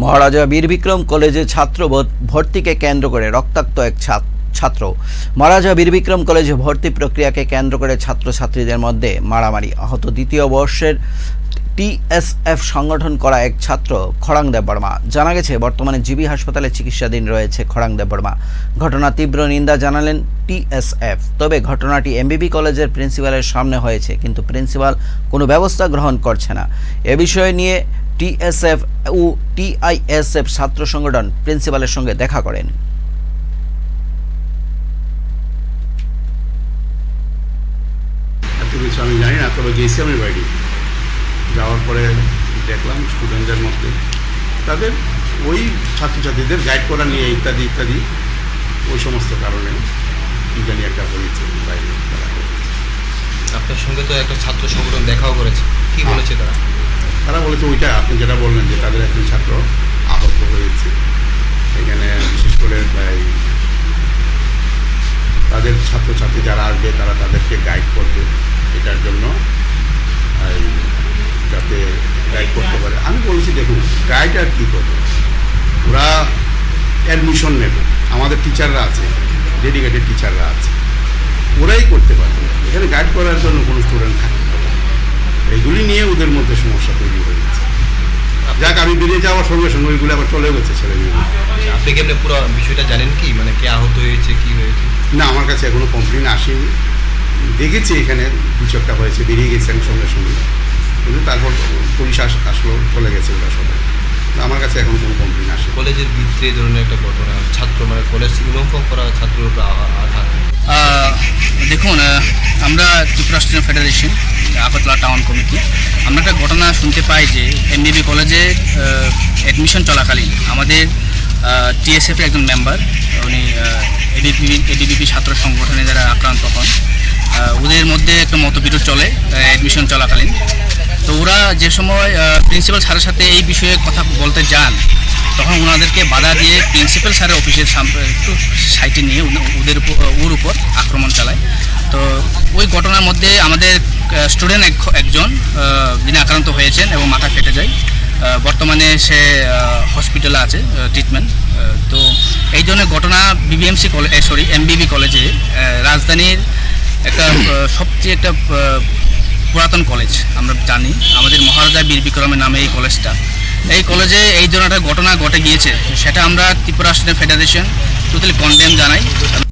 মহারাজা বীর বিক্রম কলেজে ছাত্র ভর্তিকে কেন্দ্র করে রক্তাক্ত এক ছাত্র। মহারাজা বীর বিক্রম কলেজে ভর্তি প্রক্রিয়াকে কেন্দ্র করে ছাত্রছাত্রীদের মধ্যে মারামারি আহত দ্বিতীয় বর্ষের টিএসএফ সংগঠন করা এক ছাত্র, খড়াং দেববর্মা জানা গেছে, বর্তমানে জিবি হাসপাতালে চিকিৎসাধীন রয়েছে খড়াং দেববর্মা ঘটনা তীব্র নিন্দা জানালেন টিএসএফ তবে ঘটনাটি এমবিবি কলেজের প্রিন্সিপালের সামনে হয়েছে, কিন্তু প্রিন্সিপাল কোনো ব্যবস্থা গ্রহণ করছে না। এ বিষয়ে নিয়ে টিএসএফ ও টিআইএসএফ ছাত্র সংগঠন প্রিন্সিপালের সঙ্গে দেখা করেন। এত কিছু আমি জানি না তবে গেছি আমি বাড়ি। যাওয়ার পরে দেখলাম স্টুডেন্টদের মধ্যে। তাদের ওই ছাত্রছাত্রীদের গাইড করা নিয়ে ইত্যাদি ইত্যাদি ওই সমস্ত কারণে কী জানি একটা হয়েছে বাইরে। তারা আপনার সঙ্গে তো একটা ছাত্র সংগঠন দেখাও করেছে। কি হ্যাঁ। বলেছে তারা? তারা বলেছে, ওইটা আপনি যেটা বললেন যে তাদের একজন ছাত্র আহত হয়েছে। এখানে বিশেষ করে তাদের ছাত্রছাত্রী যারা আসবে, তারা তাদেরকে গাইড করবে এটার জন্য। যাতে গাইড করতে পারে। আমি বলছি, দেখুন গাইড আর কী করবে? ওরা অ্যাডমিশন নেবে। আমাদের টিচাররা আছে ডেডিকেটেড টিচাররা আছে। ওরাই করতে পারবে। এখানে গাইড করার জন্য কোনো স্টুডেন্ট থাকতে পারে না। এইগুলি নিয়ে ওদের মধ্যে সমস্যা তৈরি হয়েছে যাক আমি বেরিয়ে যাওয়ার সঙ্গে সঙ্গে ওইগুলো আবার চলে গেছে ছেলে মেয়েগুলো আচ্ছা, আপনি কি এমনি পুরো বিষয়টা জানেন কি? মানে কে আহত হয়েছে কি হয়েছে? না আমার কাছে এখনও কমপ্লেন আসেনি। দেখেছি এখানে কিছু একটা হয়েছে বেরিয়ে গেছে আমি সঙ্গে সঙ্গে। কিন্তু তারপর পুলিশ আস আসলো চলে গেছে ওরা সবাই। তো আমার কাছে এখন কোনো কমপ্লেন আসে কলেজের ভিতরে ধরনের একটা ঘটনা ছাত্র মানে কলেজ ইউনিফর্ম করা ছাত্রের উপর আঘা- আঘাত দেখুন আমরা student federation Agartala town committee. আমরা একটা ঘটনা শুনতে পাই যে এমবিবি কলেজে অ্যাডমিশন চলাকালীন আমাদের টিএসএফের একজন মেম্বার উনি এডিবিপি ছাত্র সংগঠনে যারা আক্রান্ত হন ওদের মধ্যে একটা মতবিরোধ চলে অ্যাডমিশন চলাকালীন। তো ওরা যে সময় প্রিন্সিপাল স্যারের সাথে এই বিষয়ে কথা বলতে যান, তখন ওনাদেরকে বাধা দিয়ে প্রিন্সিপাল স্যারের অফিসের একটু সাইটে নিয়ে ওদের উপর, ওর উপর আক্রমণ চালায়। তো ওই ঘটনার মধ্যে আমাদের স্টুডেন্ট একজন যিনি আক্রান্ত হয়েছেন এবং মাথা ফেটে যায়। বর্তমানে সে হসপিটালে আছে ট্রিটমেন্ট তো এই ধরনের ঘটনা বিবিএমসি কলেজ সরি এমবিবি কলেজে রাজধানীর একটা সবচেয়ে একটা পুরাতন কলেজ আমরা জানি। আমাদের মহারাজা বীর বিক্রমের নামে এই কলেজটা এই কলেজে এই ধরনের ঘটনা ঘটে গিয়েছে। সেটা আমরা Tripura student federation totally condemn জানাই।